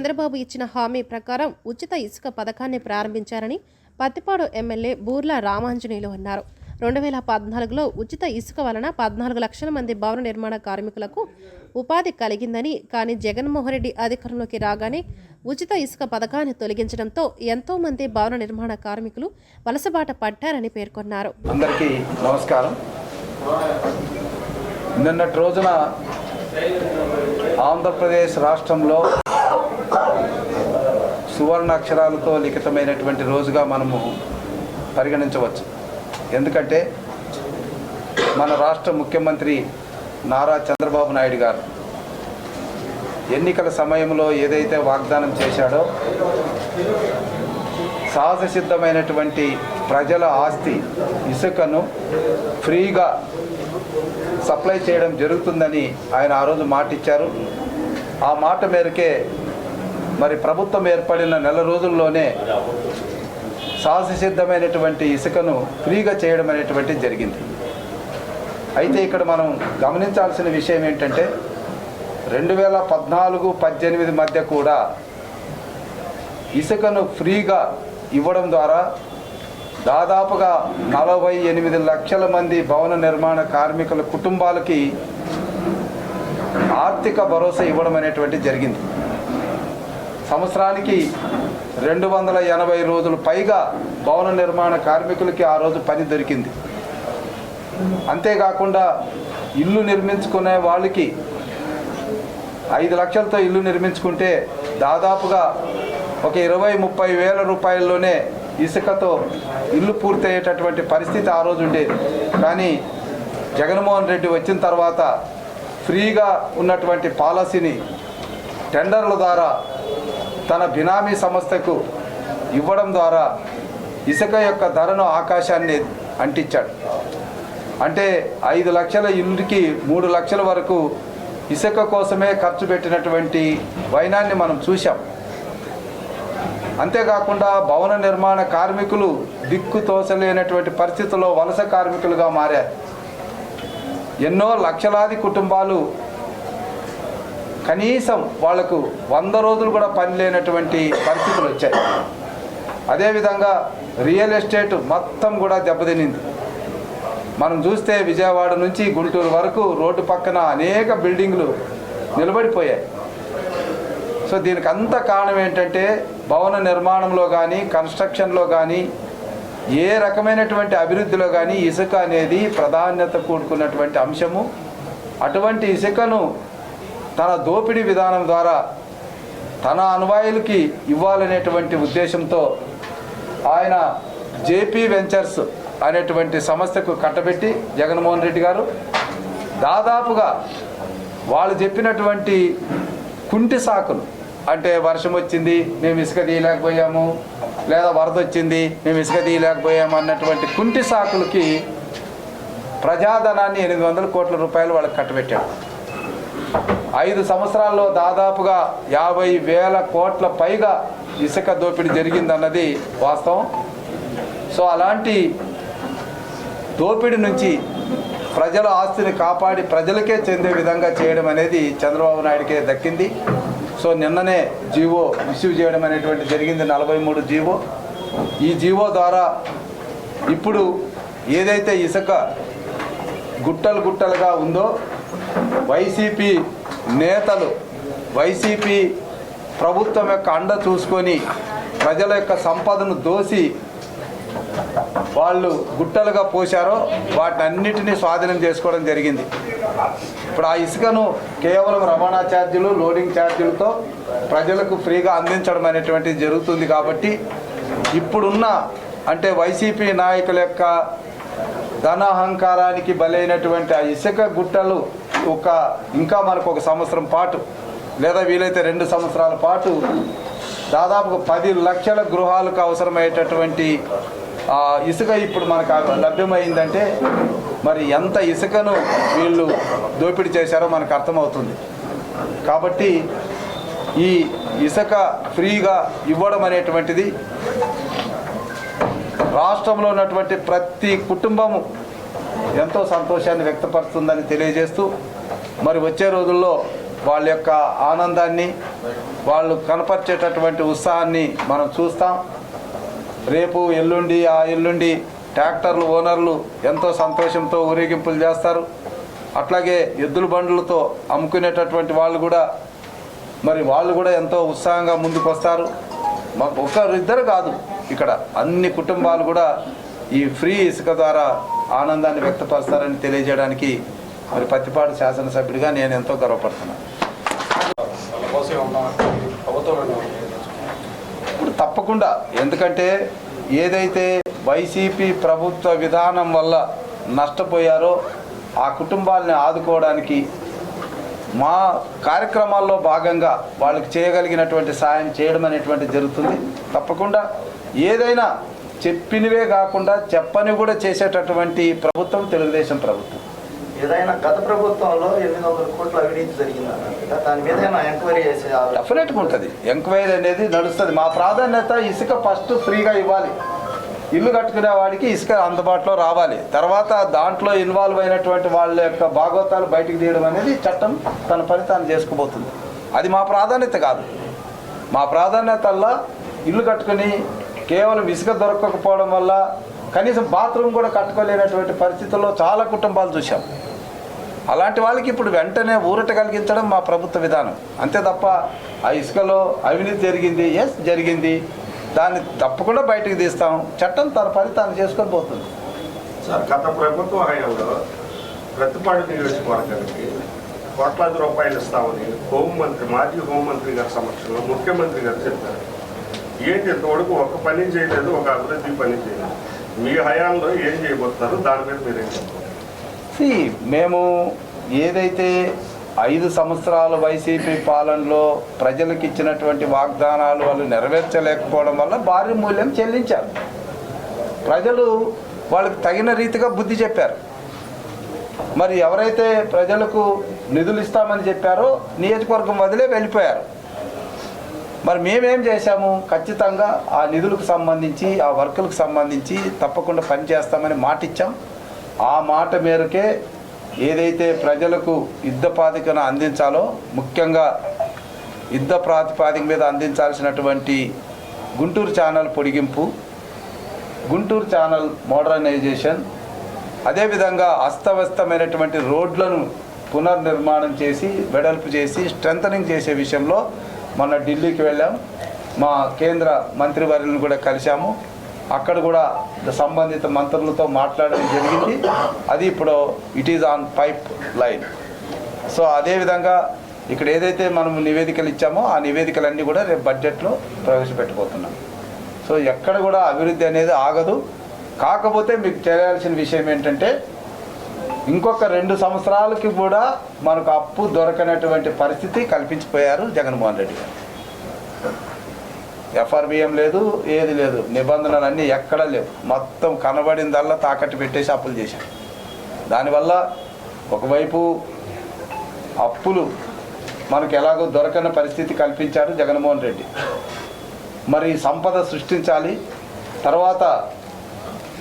చంద్రబాబు ఇచ్చిన హామీ ప్రకారం ఉచిత ఇసుక పథకాన్ని ప్రారంభించారని పత్తిపాడు ఎమ్మెల్యే బూర్ల రామాంజనేయులు అన్నారు. రెండు వేల పద్నాలుగులో ఉచిత ఇసుక వలన పద్నాలుగు లక్షల మంది భవన నిర్మాణ కార్మికులకు ఉపాధి కలిగిందని కానీ జగన్మోహన్ రెడ్డి అధికారంలోకి రాగానే ఉచిత ఇసుక పథకాన్ని తొలగించడంతో ఎంతో మంది భవన నిర్మాణ కార్మికులు వలసబాట పట్టారని పేర్కొన్నారు. అందరికీ నమస్కారం. నిన్నటి రోజున ఆంధ్రప్రదేశ్ రాష్ట్రంలో సువర్ణ అక్షరాలతో లిఖితమైనటువంటి రోజుగా మనము పరిగణించవచ్చు. ఎందుకంటే మన రాష్ట్ర ముఖ్యమంత్రి నారా చంద్రబాబు నాయుడు గారు ఎన్నికల సమయంలో ఏదైతే వాగ్దానం చేశాడో సహజ సిద్ధమైనటువంటి ప్రజల ఆస్తి ఇసుకను ఫ్రీగా సప్లై చేయడం జరుగుతుందని ఆయన ఆ రోజు మాట ఇచ్చారు ఆ మాట మేరకే మరి ప్రభుత్వం ఏర్పడిన నెల రోజుల్లోనే సాహససిద్ధమైనటువంటి ఇసుకను ఫ్రీగా చేయడం అనేటువంటిది జరిగింది. అయితే ఇక్కడ మనం గమనించాల్సిన విషయం ఏంటంటే రెండు వేల పద్నాలుగు పద్దెనిమిది మధ్య కూడా ఇసుకను ఫ్రీగా ఇవ్వడం ద్వారా దాదాపుగా నలభై ఎనిమిది లక్షల మంది భవన నిర్మాణ కార్మికుల కుటుంబాలకి ఆర్థిక భరోసా ఇవ్వడం అనేటువంటి జరిగింది. సంవత్సరానికి రెండు వందల ఎనభై రోజులు పైగా భవన నిర్మాణ కార్మికులకి ఆ రోజు పని దొరికింది. అంతేకాకుండా ఇల్లు నిర్మించుకునే వాళ్ళకి ఐదు లక్షలతో ఇల్లు నిర్మించుకుంటే దాదాపుగా ఒక ఇరవై ముప్పై వేల రూపాయల్లోనే ఇసుకతో ఇల్లు పూర్తయ్యేటటువంటి పరిస్థితి ఆ రోజు ఉండేది. కానీ జగన్మోహన్ రెడ్డి వచ్చిన తర్వాత ఫ్రీగా ఉన్నటువంటి పాలసీని టెండర్ల ద్వారా తన బినామీ సంస్థకు ఇవ్వడం ద్వారా ఇసుక యొక్క ధరను ఆకాశాన్ని అంటించాడు. అంటే ఐదు లక్షల ఇల్లుకి మూడు లక్షల వరకు ఇసుక కోసమే ఖర్చు పెట్టినటువంటి వైనాన్ని మనం చూసాం అంతేకాకుండా భవన నిర్మాణ కార్మికులు దిక్కు తోసలేనటువంటి పరిస్థితుల్లో వలస కార్మికులుగా మారారు. ఎన్నో లక్షలాది కుటుంబాలు కనీసం వాళ్ళకు వంద రోజులు కూడా పని లేనటువంటి పరిస్థితులు వచ్చాయి. అదేవిధంగా రియల్ ఎస్టేట్ మొత్తం కూడా దెబ్బతినింది. మనం చూస్తే విజయవాడ నుంచి గుంటూరు వరకు రోడ్డు పక్కన అనేక బిల్డింగ్లు నిలబడిపోయాయి. సో దీనికి అంత కారణం ఏంటంటే భవన నిర్మాణంలో కానీ కన్స్ట్రక్షన్లో కానీ ఏ రకమైనటువంటి అభివృద్ధిలో కానీ ఇసుక అనేది ప్రాధాన్యత కూడుకున్నటువంటి అంశము. అటువంటి ఇసుకను తన దోపిడీ విధానం ద్వారా తన అనువాయులకి ఇవ్వాలనేటువంటి ఉద్దేశంతో ఆయన జేపీ వెంచర్స్ అనేటువంటి సంస్థకు కట్టబెట్టి జగన్మోహన్ రెడ్డి గారు దాదాపుగా వాళ్ళు చెప్పినటువంటి కుంటి సాకులు అంటే వర్షం వచ్చింది మేము ఇసుక తీయలేకపోయాము లేదా వరద వచ్చింది మేము ఇసుక తీయలేకపోయాము అన్నటువంటి కుంటి సాకులకి ప్రజాధనాన్ని ఎనిమిది వందల కోట్ల రూపాయలు వాళ్ళకి కట్టబెట్టాడు ఐదు సంవత్సరాల్లో దాదాపుగా యాభై వేల కోట్ల పైగా ఇసుక దోపిడీ జరిగిందన్నది వాస్తవం. సో అలాంటి దోపిడీ నుంచి ప్రజల ఆస్తిని కాపాడి ప్రజలకే చెందే విధంగా చేయడం అనేది చంద్రబాబు నాయుడికే దక్కింది. సో నిన్ననే జీవో ఇష్యూ చేయడం అనేటువంటి జరిగింది నలభై మూడు జీవో. ఈ జీవో ద్వారా ఇప్పుడు ఏదైతే ఇసుక గుట్టలు గుట్టలుగా ఉందో వైసీపీ నేతలు వైసీపీ ప్రభుత్వం యొక్క అండ చూసుకొని ప్రజల యొక్క సంపదను దోసి వాళ్ళు గుట్టలుగా పోశారో వాటిని స్వాధీనం చేసుకోవడం జరిగింది. ఇప్పుడు ఆ ఇసుకను కేవలం రవాణా ఛార్జీలు లోడింగ్ ఛార్జీలతో ప్రజలకు ఫ్రీగా అందించడం అనేటువంటిది జరుగుతుంది కాబట్టి ఇప్పుడున్న అంటే వైసీపీ నాయకుల యొక్క ధనాహంకారానికి బలైనటువంటి ఆ ఇసుక గుట్టలు ఒక ఇంకా మనకు ఒక సంవత్సరం పాటు లేదా వీలైతే రెండు సంవత్సరాల పాటు దాదాపు పది లక్షల గృహాలకు అవసరమయ్యేటటువంటి ఆ, ఇసుక ఇప్పుడు మనకు లభ్యమైందంటే మరి ఎంత ఇసుకను వీళ్ళు దోపిడీ చేశారో మనకు అర్థమవుతుంది. కాబట్టి ఈ ఇసుక ఫ్రీగా ఇవ్వడం అనేటువంటిది రాష్ట్రంలో ఉన్నటువంటి ప్రతి కుటుంబము ఎంతో సంతోషాన్ని వ్యక్తపరుస్తుందని తెలియజేస్తూ మరి వచ్చే రోజుల్లో వాళ్ళ యొక్క ఆనందాన్ని వాళ్ళు కనపరిచేటటువంటి ఉత్సాహాన్ని మనం చూస్తాం. రేపు ఎల్లుండి ఆ ఎల్లుండి ట్రాక్టర్లు ఓనర్లు ఎంతో సంతోషంతో ఊరేగింపులు చేస్తారు. అట్లాగే ఎద్దుల బండ్లతో అమ్ముకునేటటువంటి వాళ్ళు కూడా మరి వాళ్ళు కూడా ఎంతో ఉత్సాహంగా ముందుకు వస్తారు మాకు ఒకరిద్దరు కాదు ఇక్కడ అన్ని కుటుంబాలు కూడా ఈ ఫ్రీ ఇసుక ద్వారా ఆనందాన్ని వ్యక్తపరుస్తారని తెలియజేయడానికి మరి పత్తిపాడు శాసనసభ్యుడిగా నేను ఎంతో గర్వపడుతున్నాను. ఇప్పుడు తప్పకుండా ఎందుకంటే ఏదైతే వైసీపీ ప్రభుత్వ విధానం వల్ల నష్టపోయారో ఆ కుటుంబాలని ఆదుకోవడానికి మా కార్యక్రమాల్లో భాగంగా వాళ్ళకి చేయగలిగినటువంటి సాయం చేయడం అనేటువంటి జరుగుతుంది. తప్పకుండా ఏదైనా చెప్పినవే కాకుండా చెప్పని కూడా చేసేటటువంటి ప్రభుత్వం తెలుగుదేశం ప్రభుత్వం. ఏదైనా గత ప్రభుత్వంలో ఎనిమిది వందల కోట్ల అవినీతి జరిగిందన్నట్టుగా దాని మీద ఎంక్వైరీ చేసే డెఫినెట్గా ఉంటుంది. ఎంక్వైరీ అనేది నడుస్తుంది. మా ప్రాధాన్యత ఇసుక ఫస్ట్ ఫ్రీగా ఇవ్వాలి. ఇల్లు కట్టుకునే వాడికి ఇసుక అందుబాటులో రావాలి. తర్వాత దాంట్లో ఇన్వాల్వ్ అయినటువంటి వాళ్ళ యొక్క భాగోతాలు బయటికి తీయడం అనేది చట్టం తన పని తాను చేసుకుపోతుంది. అది మా ప్రాధాన్యత కాదు. మా ప్రాధాన్యతల్లా ఇల్లు కట్టుకుని కేవలం ఇసుక దొరకకపోవడం వల్ల కనీసం బాత్రూమ్ కూడా కట్టుకోలేనటువంటి పరిస్థితుల్లో చాలా కుటుంబాలు చూశాం. అలాంటి వాళ్ళకి ఇప్పుడు వెంటనే ఊరట కలిగించడం మా ప్రభుత్వ విధానం. అంతే తప్ప ఆ ఇసుకలో అవినీతి జరిగింది ఎస్ జరిగింది. దాన్ని తప్పకుండా బయటకు తీస్తాం. చట్టం తన పని తాను చేసుకొని పోతుంది. సార్ గత ప్రభుత్వ హయాంలో ప్రతిపాడు నియోజకవర్గానికి కోట్లాది రూపాయలు ఇస్తామని హోంమంత్రి మాజీ హోంమంత్రి గారి సమక్షంలో ముఖ్యమంత్రి గారు చెప్పారు. ఏంటి ఇంతవరకు ఒక పని చేయలేదు ఒక అభివృద్ధి పని చేయలేదు. మీ హయాంలో ఏం చేయబోతున్నారు? దాని మీద మీరు ఏం మేము ఏదైతే ఐదు సంవత్సరాలు వైసీపీ పాలనలో ప్రజలకు ఇచ్చినటువంటి వాగ్దానాలు వాళ్ళు నెరవేర్చలేకపోవడం వల్ల భారీ మూల్యం చెల్లించారు. ప్రజలు వాళ్ళకి తగిన రీతిగా బుద్ధి చెప్పారు. మరి ఎవరైతే ప్రజలకు నిధులు ఇస్తామని చెప్పారో నియోజకవర్గం వదిలే వెళ్ళిపోయారు. మరి మేమేం చేశాము? ఖచ్చితంగా ఆ నిధులకు సంబంధించి ఆ వర్కులకు సంబంధించి తప్పకుండా పని చేస్తామని మాట ఇచ్చాం ఆ మాట మేరకే ఏదైతే ప్రజలకు యుద్ధ ప్రాతిపదికన అందించాలో ముఖ్యంగా యుద్ధ ప్రాతిపాదిక మీద అందించాల్సినటువంటి గుంటూరు ఛానల్ పొడిగింపు గుంటూరు ఛానల్ మోడర్నైజేషన్ అదేవిధంగా అస్తవ్యస్తమైనటువంటి రోడ్లను పునర్నిర్మాణం చేసి వెడల్పు చేసి స్ట్రెంథనింగ్ చేసే విషయంలో మొన్న ఢిల్లీకి వెళ్ళాం. మా కేంద్ర మంత్రివర్యులను కూడా కలిశాము. అక్కడ కూడా సంబంధిత మంత్రులతో మాట్లాడడం జరిగింది. అది ఇప్పుడు it is on pipeline so అదేవిధంగా ఇక్కడ ఏదైతే మనం నివేదికలు ఇచ్చామో ఆ నివేదికలన్నీ కూడా రేపు బడ్జెట్లో ప్రవేశపెట్టుకోతున్నాం సో ఎక్కడ కూడా అభివృద్ధి అనేది ఆగదు. కాకపోతే మీకు చేయాల్సిన విషయం ఏంటంటే ఇంకొక రెండు సంవత్సరాలకి కూడా మనకు అప్పు దొరకనటువంటి పరిస్థితి కల్పించిపోయారు జగన్మోహన్ రెడ్డి గారు. ఎఫ్ఆర్బిఎం లేదు ఏది లేదు. నిబంధనలు అన్నీ ఎక్కడా లేవు. మొత్తం కనబడిందల్లా తాకట్టు పెట్టేసి అప్పులు చేశారు. దానివల్ల ఒకవైపు అప్పులు మనకు ఎలాగో దొరకని పరిస్థితి కల్పించారు జగన్మోహన్ రెడ్డి. మరి సంపద సృష్టించాలి. తర్వాత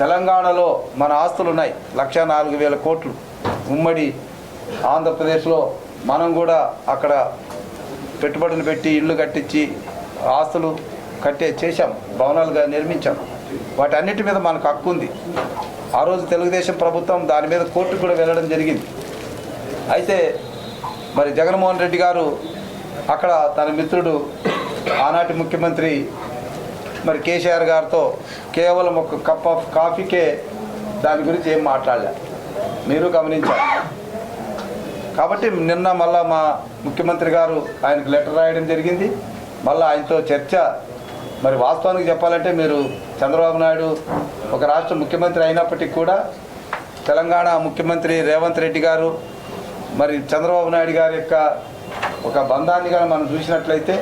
తెలంగాణలో మన ఆస్తులు ఉన్నాయి లక్ష నాలుగు వేల కోట్లు. ఉమ్మడి ఆంధ్రప్రదేశ్లో మనం కూడా అక్కడ పెట్టుబడులు పెట్టి ఇళ్ళు కట్టించి ఆస్తులు కట్టే చేశాం భవనాలుగా నిర్మించాం. వాటన్నిటి మీద మనకు హక్కు ఉంది. ఆ రోజు తెలుగుదేశం ప్రభుత్వం దాని మీద కోర్టుకు కూడా వెళ్ళడం జరిగింది. అయితే మరి జగన్మోహన్ రెడ్డి గారు అక్కడ తన మిత్రుడు ఆనాటి ముఖ్యమంత్రి మరి కేసీఆర్ గారితో కేవలం ఒక కప్ ఆఫ్ కాఫీకే దాని గురించి ఏం మాట్లాడలేదు మీరు గమనించారు కాబట్టి నిన్న మళ్ళా మా ముఖ్యమంత్రి గారు ఆయనకు లెటర్ రాయడం జరిగింది. మళ్ళీ ఆయనతో చర్చ. మరి వాస్తవానికి చెప్పాలంటే మీరు చంద్రబాబు నాయుడు ఒక రాష్ట్ర ముఖ్యమంత్రి అయినప్పటికీ కూడా తెలంగాణ ముఖ్యమంత్రి రేవంత్ రెడ్డి గారు మరి చంద్రబాబు నాయుడు గారి యొక్క ఒక బంధాన్ని కానీ మనం చూసినట్లయితే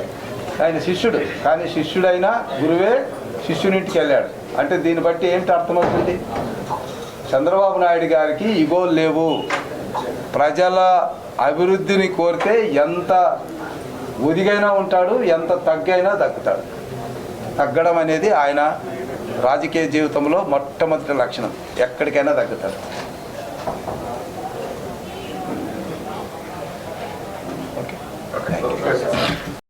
ఆయన శిష్యుడు. కానీ శిష్యుడైనా గురువే శిష్యునింటికి వెళ్ళాడు. అంటే దీన్ని బట్టి ఏంటి అర్థమవుతుంది? చంద్రబాబు నాయుడు గారికి ఇగోలు లేవు. ప్రజల అభివృద్ధిని కోరితే ఎంత ఒదిగైనా ఉంటాడు ఎంత తగ్గైనా తగ్గుతాడు. తగ్గడం అనేది ఆయన రాజకీయ జీవితంలో మొట్టమొదటి లక్షణం. ఎక్కడికైనా తగ్గుతాడు.